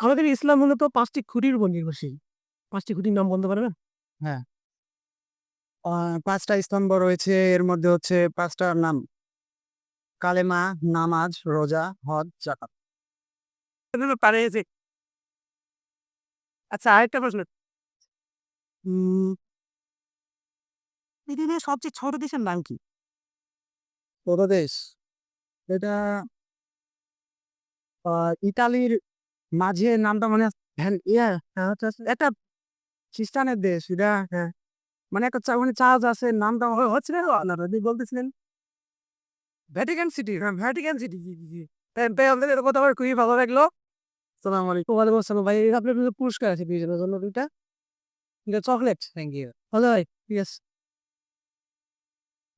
আমাদের ইসলাম মূলত ৫ টি খুঁটির উপর নির্ভরশীল। পাঁচটি খুঁটির নাম বলতে পারবেন? হ্যাঁ। ৫ স্তম্ভ রয়েছে। এর মধ্যে হচ্ছে ৫ টার নাম। কালেমা, নামাজ, রোজা, হজ, জাকাত। আচ্ছা আরেকটা প্রশ্ন। পৃথিবীর সবচেয়ে ছোট দেশের নাম কি? ছোট দেশ? এটা ইতালির মাঝে নামটা মনে ইয়া হ্যাঁ, একটা খ্রিস্টানের দেশ এটা হ্যাঁ। মানে একটা চা ওখানে চার্চ আছে নামটা হচ্ছে না আপনার আপনি বলতেছিলেন? ভ্যাটিকান সিটি, হ্যাঁ ভ্যাটিকান সিটি জি, জি, জি। তাই আপনাদের কথা খুবই ভালো লাগল। আসসালামু আলাইকুম। ওয়ালাইকুম আসসালাম ভাই আপনার পুরস্কার আছে বিজয়ের জন্য ২ টা। এটা চকলেট। Thank you. ভালো ভাই আছে।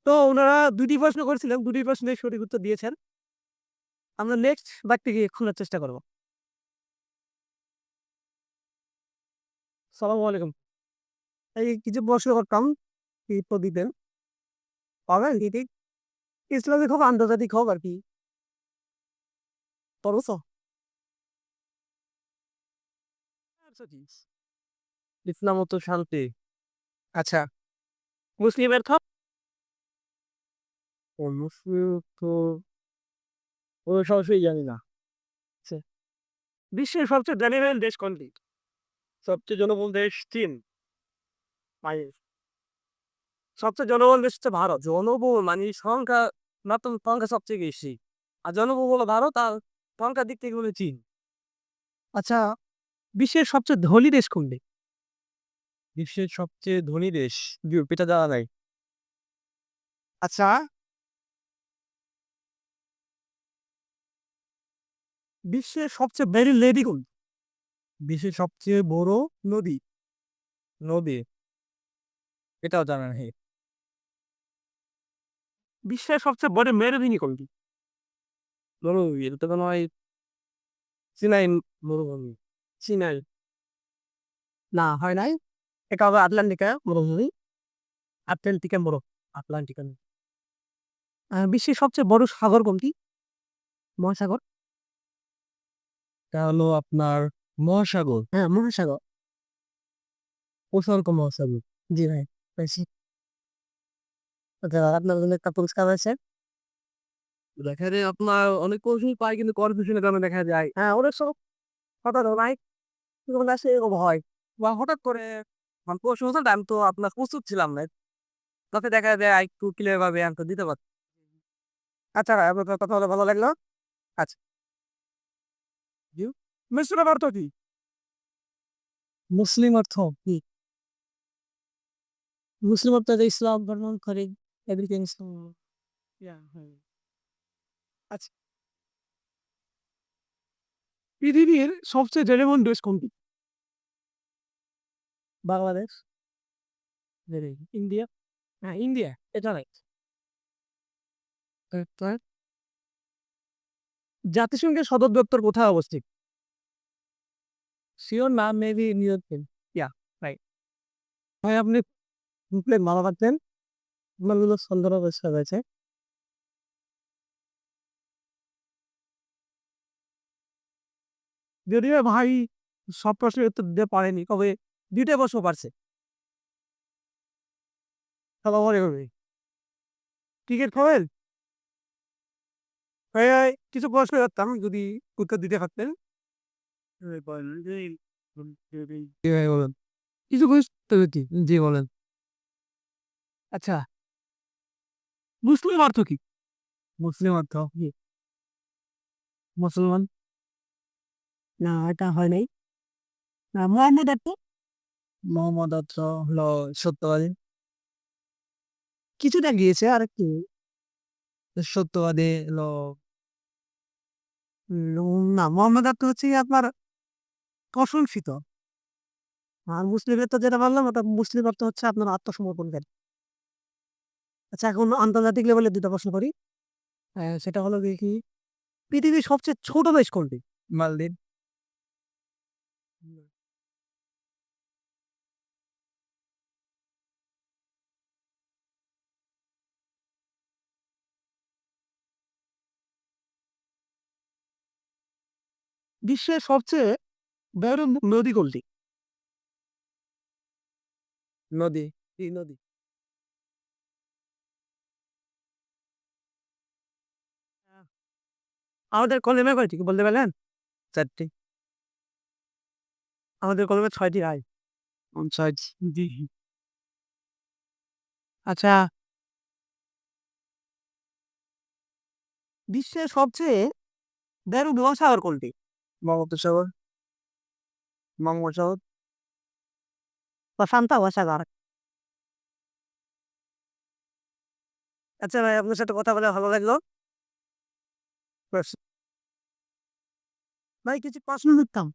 তো উনারা ২ টি প্রশ্ন করেছিলেন। ২ টি প্রশ্নের সঠিক উত্তর দিয়েছেন। আমরা নেক্সট বাক্যটি খোলার চেষ্টা করব। সালামু আলাইকুম। এই কিছু প্রশ্ন করতাম, কি উত্তর দিতেন। পাবেন কি ঠিক? ইসলামিক হোক, আন্তর্জাতিক হোক আরকি। পারছ? ইসলাম তো শান্তি। আচ্ছা। মুসলিমের থ ও মুসলিম তো ও সরাসরি জানি না। আচ্ছা। বিশ্বের সবচেয়ে জনবহুল দেশ কোনটি? সবচেয়ে জনবহুল দেশ চীন। সবচেয়ে জনবহুল দেশ হচ্ছে ভারত। জনবহুল মানে সংখ্যা মাত্র সংখ্যা সবচেয়ে বেশি। আর জনবহুল হলো ভারত আর সংখ্যার দিক থেকে হলো চীন। আচ্ছা, বিশ্বের সবচেয়ে ধনী দেশ কোনটি? বিশ্বের সবচেয়ে ধনী দেশ? ইউরোপ এটা জানা নাই। আচ্ছা। বিশ্বের সবচেয়ে বেরি লেডি কোন? বিশ্বের সবচেয়ে বড় নদী? নদী? এটাও জানা নেই। বিশ্বের সবচেয়ে বড় মেরুভূমি কোনটি? মরুভূমি এটা তো মনে হয় সিনাই মরুভূমি। সিনাই। না হয় নাই। এটা হবে আটলান্টিকা মরুভূমি। আটলান্টিকা মরু আটলান্টিকা। বিশ্বের সবচেয়ে বড় সাগর কোনটি? মহাসাগর? এটা হলো আপনার মহাসাগর। হ্যাঁ, মহাসাগর। প্রশান্ত মহাসাগর। জি ভাই, পেয়েছি। আচ্ছা, আপনার জন্য একটা পুরস্কার আছে। দেখা যায় আপনার অনেক প্রশ্নই পাই কিন্তু কনফিউশনের কারণে দেখা যায় হ্যাঁ, অনেক সময় হঠাৎ আসে এরকম হয়। বা হঠাৎ করে মানে প্রশ্ন হচ্ছে আমি তো আপনার প্রস্তুত ছিলাম না। তাতে দেখা যায় আরেকটু ক্লিয়ার ভাবে অ্যান্সার দিতে পারছি। আচ্ছা ভাই, আপনার কথা বলে ভালো লাগল। আচ্ছা। মিশ্র অর্থ কি? মুসলিম অর্থ কি? মুসলিম অর্থ যে ইসলাম ধর্ম করে এভরিথিং ইসলাম। হ্যাঁ। আচ্ছা। পৃথিবীর সবচেয়ে জনবহুল দেশ কোনটি? বাংলাদেশ। ইন্ডিয়া। হ্যাঁ, ইন্ডিয়া। এটা রাইট। জাতিসংঘের সদর দপ্তর কোথায় অবস্থিত? সিওর না মেবি নিউ ইয়র্কে। Yeah, right. ভাই আপনি ঢুকলেন ভালো থাকতেন। আপনারগুলো সুন্দর অবস্থা রয়েছে। যদিও ভাই সব প্রশ্নের উত্তর দিতে পারেনি তবে ২ টা প্রশ্ন পারছে। ক্রিকেট খেলেন? ভাই কিছু প্রশ্ন করতাম যদি উত্তর দিতে পারতেন। জি বলেন। আচ্ছা। মুসলিম অর্থ কি? মুসলিম অর্থ? জি। মুসলমান। না, এটা হয় নাই। না, মুহাম্মদ অর্থ? মোহাম্মদ অর্থ হলো সত্যবাদী। কিছুটা গিয়েছে আরেকটু। সত্যবাদী হলো না, মুহাম্মদ অর্থ হচ্ছে আপনার প্রশংসিত। আর মুসলিমের তো যেটা বললাম ওটা মুসলিম অর্থ হচ্ছে আপনার আত্মসমর্পণকারী। আচ্ছা এখন আন্তর্জাতিক লেভেলে ২ টা প্রশ্ন করি। সেটা হলো কি পৃথিবীর সবচেয়ে ছোট দেশ কোনটি? মালদ্বীপ। বিশ্বের সবচেয়ে বেরু নদী কোনটি নদী এই নদী? আমাদের কলেমে কয়টি কি বলতে পারলেন? চারটি। আমাদের কলেমে ছয়টি রায়। পঞ্চায়েত জি আচ্ছা। বিশ্বের সবচেয়ে বেরু মহাসাগর কোনটি? বঙ্গোপসাগর আচ্ছা ভাই আপনার সাথে কথা বলে ভালো লাগল ভাই কিছু প্রশ্ন করতাম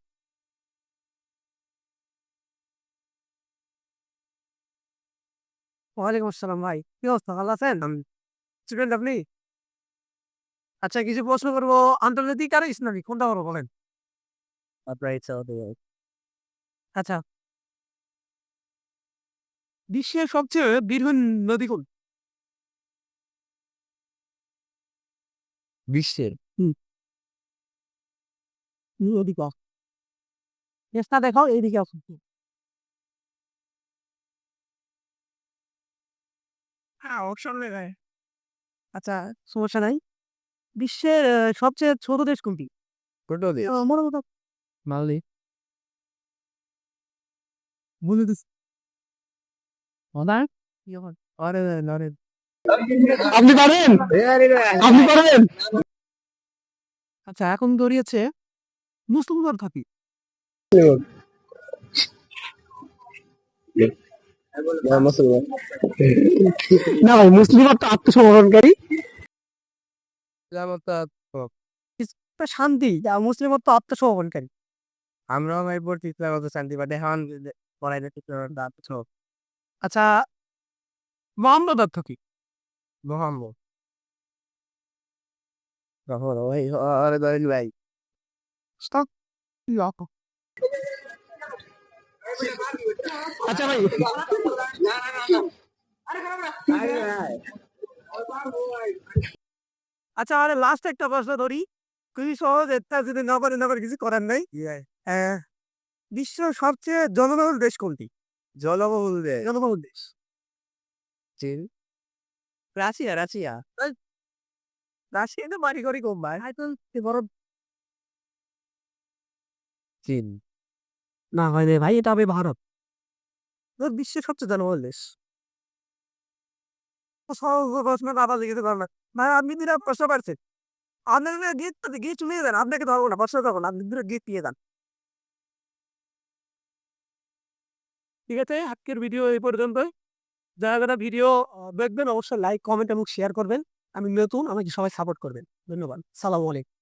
ওয়ালাইকুম আসসালাম ভাই কি অবস্থা ভালো আছেন স্টুডেন্ট আপনি আচ্ছা কিছু প্রশ্ন করব আন্তর্জাতিক আর ইসলামিক কোনটা করব বলেন আপনার ইচ্ছা আচ্ছা। বিশ্বের সবচেয়ে দীর্ঘ নদী কোন? বিশ্বের নদী ক। চেষ্টা দেখাও এইদিকে আসুন হ্যাঁ অপশন নেই আচ্ছা সমস্যা নাই। বিশ্বের সবচেয়ে ছোট দেশ কোনটি? ছোট দেশ। মনে মতো মালদ্বীপ। বলে দিস আরে আরে আপনি পারেন আপনি পারেন আচ্ছা এখন দৌড়িয়েছে মুসলিমদের থাকি না ভাই মুসলিম তো আত্মসমর্পণকারী শান্তি মুসলিম তো আত্মসমর্পণকারী আমরাও ভাই পড়তে ইসলাম শান্তি পাই এখন আচ্ছা মোহাম্মদ অর্থ কি? মোহাম্মদ। ভাই। আরে আচ্ছা ভাই। আচ্ছা আরে লাস্ট একটা প্রশ্ন ধরি। খুবই সহজ এটা যদি না পারে না পারে কিছু করার নাই। বিশ্বের সবচেয়ে জনবহুল দেশ কোনটি? জলবহুল দেশ। জনবহুল দেশ। চীন। Russia Russia. রাশিয়া তো মারি করি কম ভাই। হয়তো বড় চীন। না হয় ভাই এটা হবে ভারত। বিশ্বের সবচেয়ে জনবহুল দেশ। ও সহজ প্রশ্ন আবার লিখতে পারবেন ভাই আপনি দুটা প্রশ্ন পারছেন। আপনার দেন আপনাকে ধরবো না প্রশ্ন করব না আপনি দুটো গিয়ে দিয়ে দেন ঠিক আছে? আজকের ভিডিও এই পর্যন্তই। যারা যারা ভিডিও দেখবেন অবশ্যই লাইক কমেন্ট এবং শেয়ার করবেন। আমি নতুন, আমাকে সবাই সাপোর্ট করবেন। ধন্যবাদ। সালাম আলাইকুম।